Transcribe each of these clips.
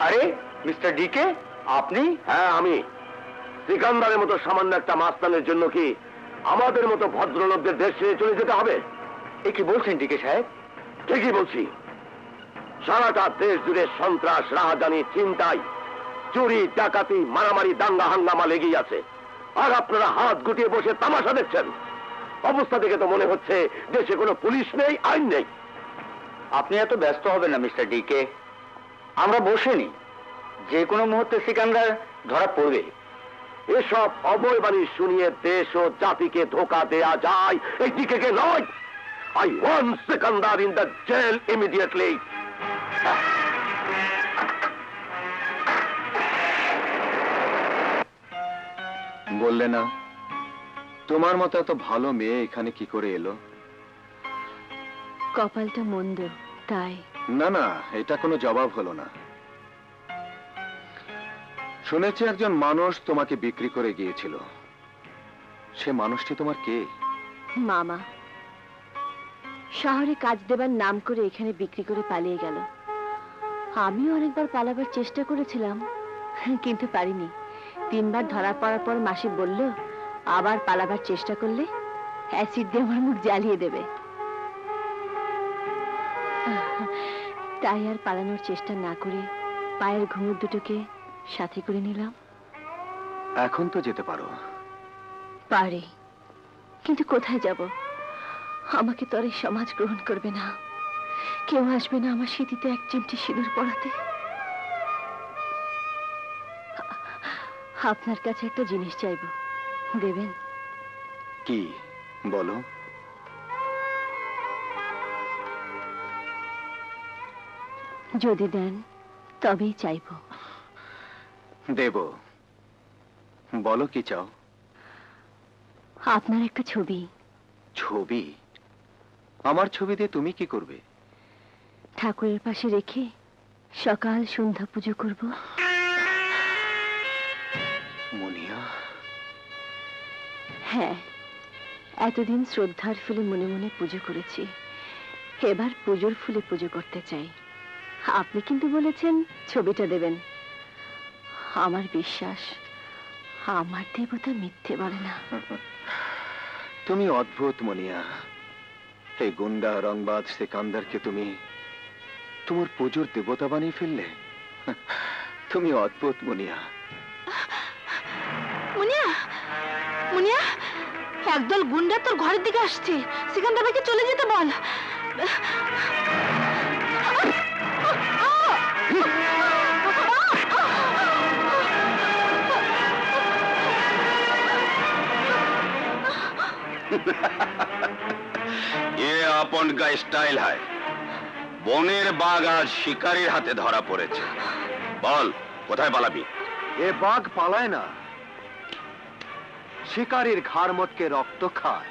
আরে mister decay আপনি? হ্যাঁ আমি। সিকান্দারের মতো সামান্য একটা মাস্তানের জন্য কি আমাদের মতো ভদ্রলোকদের দেশ ছেড়ে চলে যেতে হবে? এ কি বলছেন ডিকে সাহেব? ঠিকই বলছি। সারাটা দেশ জুড়ে সন্ত্রাস রাহাজানি চিন্তাই চুরি ডাকাতি মারামারি দাঙ্গা হাঙ্গামা লেগেই আছে। আর আপনারা হাত গুটিয়ে বসে তামাশা দেখছেন। অবস্থা দেখে তো মনে হচ্ছে দেশে কোনো পুলিশ নেই আইন নেই। আপনি এত ব্যস্ত হবেন না মিস্টার ডিকে আমরা বসেনি। যে কোনো মুহূর্তে সিকান্দার ধরা পড়বে। এসব অবয়বাণী শুনিয়ে দেশ ও জাতিকে ধোকা দেয়া যায়। এই দিকে কে নয় I want Sikandar in the jail immediately বললে না তোমার মতো এত ভালো মেয়ে এখানে কি করে এলো? কপালটা মন্দ তাই। না না, এটা কোনো জবাব হলো না। শুনেছি একজন মানুষ তোমাকে বিক্রি করে গিয়েছিল। সে মানুষটি তোমার কে? মামা, শহরে কাজ দেবার নাম করে এখানে বিক্রি করে পালিয়ে গেল। আমিও অনেকবার পালাবার চেষ্টা করেছিলাম, কিন্তু পারিনি। তিনবার ধরা পড়ার পর মাসি বলল, আবার পালাবার চেষ্টা করলে অ্যাসিড দিয়ে আমার মুখ জ্বালিয়ে দেবে। তাই আর পালানোর চেষ্টা না করে পায়ের ঘুঙুর দুটোকে সাথে করে নিলাম। এখন তো যেতে পারো। পারে। কিন্তু কোথায় যাব? আমাকে তো আর এই সমাজ গ্রহণ করবে না। কেউ আসবে না আমার স্মৃতিতে এক চিমটি সিঁদুর পড়াতে আপনার কাছে একটা জিনিস চাইব। দেবেন? কি? বলো। যদি দেন তবেই চাইব। দেব। বলো কি চাও? আপনার একটা ছবি। ছবি? আমার ছবি দিয়ে তুমি কি করবে? ঠাকুরের পাশে রেখে সকাল সন্ধ্যা পুজো করব। মুনিয়া? হ্যাঁ এতদিন শ্রদ্ধার ফুলে মনে মনে পুজো করেছি। এবার পুজোর ফুলে পুজো করতে চাই। আপনি কিন্তু বলেছেন ছবিটা দেবেন। আমার বিশ্বাস আমার দেবতা মিথ্যে বলে না। তুমি অদ্ভুত মনিয়া। এই গুন্ডা রংবাজ সেকান্দারকে তুমি তোমার পুজোর দেবতা বানিয়ে ফেললে? তুমি অদ্ভুত মনিয়া। মুনিয়া মুনিয়া একদল গুন্ডা তোর ঘরের দিকে আসছে। সিকান্দার ভাইকে চলে যেতে বল। এ আপন কা স্টাইল হয় বনের বাঘ আজ শিকারীর হাতে ধরা পড়েছে বল কোথায় পালাবি এ বাঘ পালায় না শিকারীর ঘাড় মটকে রক্ত খায়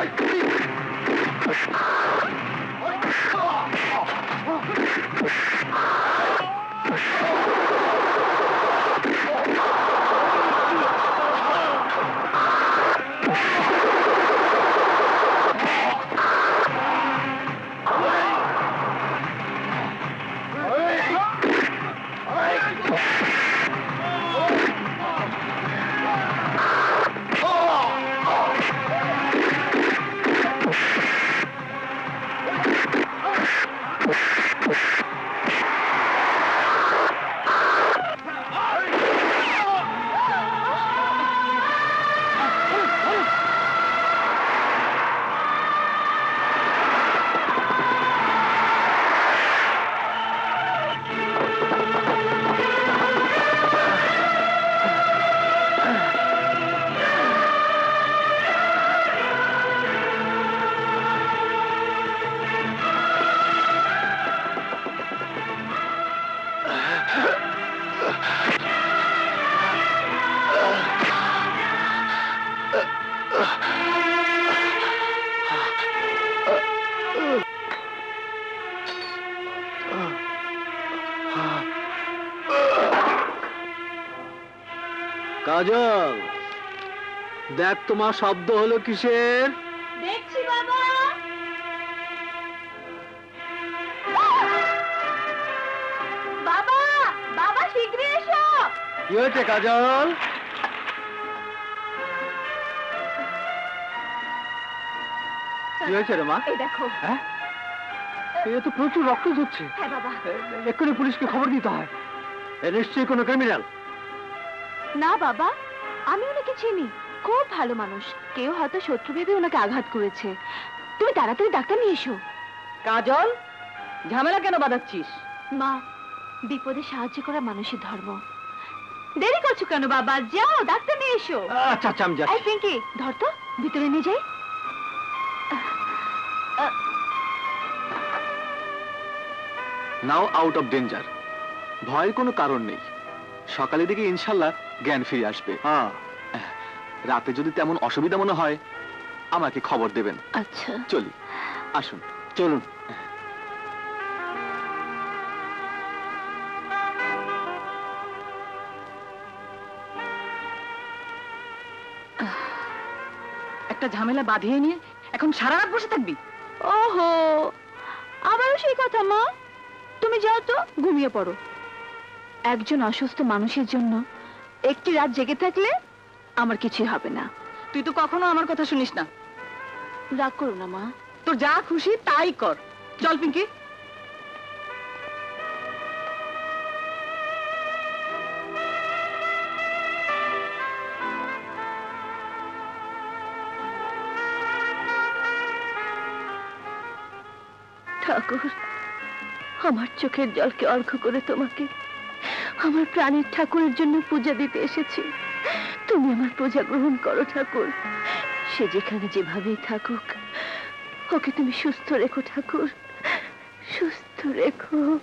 Открыть! কাজল দেখ তোমার শব্দ হলো কিসের? দেখছি বাবা। বাবা বাবা শীঘ্রই এসো। কি হয়েছে কাজল? কি হয়েছে রে মা? এই দেখো। হ্যাঁ? এ তো প্রচুর রক্ত ঝরছে। হ্যাঁ বাবা। এক্ষুনি পুলিশকে খবর দিতে হয়। এ নিশ্চয়ই কোনো ক্রিমিনাল না বাবা আমি ওনাকে চিনি। খুব ভালো মানুষ। কেউ হয়তো শত্রু ভেবে ওনাকে আঘাত করেছে। তুমি তাড়াতাড়ি ডাক্তার নিয়ে এসো। কাজল ঝামেলা কেন বাঁধাচ্ছিস? মা বিপদে সাহায্য করা মানুষের ধর্ম। দেরি করছ কেন বাবা? যাও ডাক্তার নিয়ে এসো। আচ্ছা আচ্ছা আমি যাচ্ছি। পিঙ্কি ধর তো ভিতরে নিয়ে যাই। নাও আউট অফ ডেঞ্জার ভয়ের কোনো কারণ নেই। সকালের দিকে ইনশাল্লাহ জ্ঞান ফিরে আসবে। হ্যাঁ। রাতে যদি তেমন অসুবিধা মনে হয় আমাকে খবর দেবেন। আচ্ছা। চলি আসুন। চলুন। একটা ঝামেলা বাঁধিয়ে নিয়ে এখন সারা রাত বসে থাকবি। ওহো আবারও সেই কথা মা? তুমি যাও তো ঘুমিয়ে পড়ো। একজন অসুস্থ মানুষের জন্য একটি রাত জেগে থাকলে আমার কিছুই হবে না। তুই তো কখনো আমার কথা শুনিস না। রাগ করো না মা। তোর যা খুশি তাই কর। চল পিঙ্কি। ঠাকুর। আমার চোখের জলকে অর্ঘ করে তোমাকে আমার প্রাণের ঠাকুরের জন্য পূজা দিতে এসেছি। তুমি আমার পূজা গ্রহণ করো, ঠাকুর। সে যেখানে যেভাবেই থাকুক, ওকে তুমি সুস্থ রেখো, ঠাকুর। সুস্থ রেখো।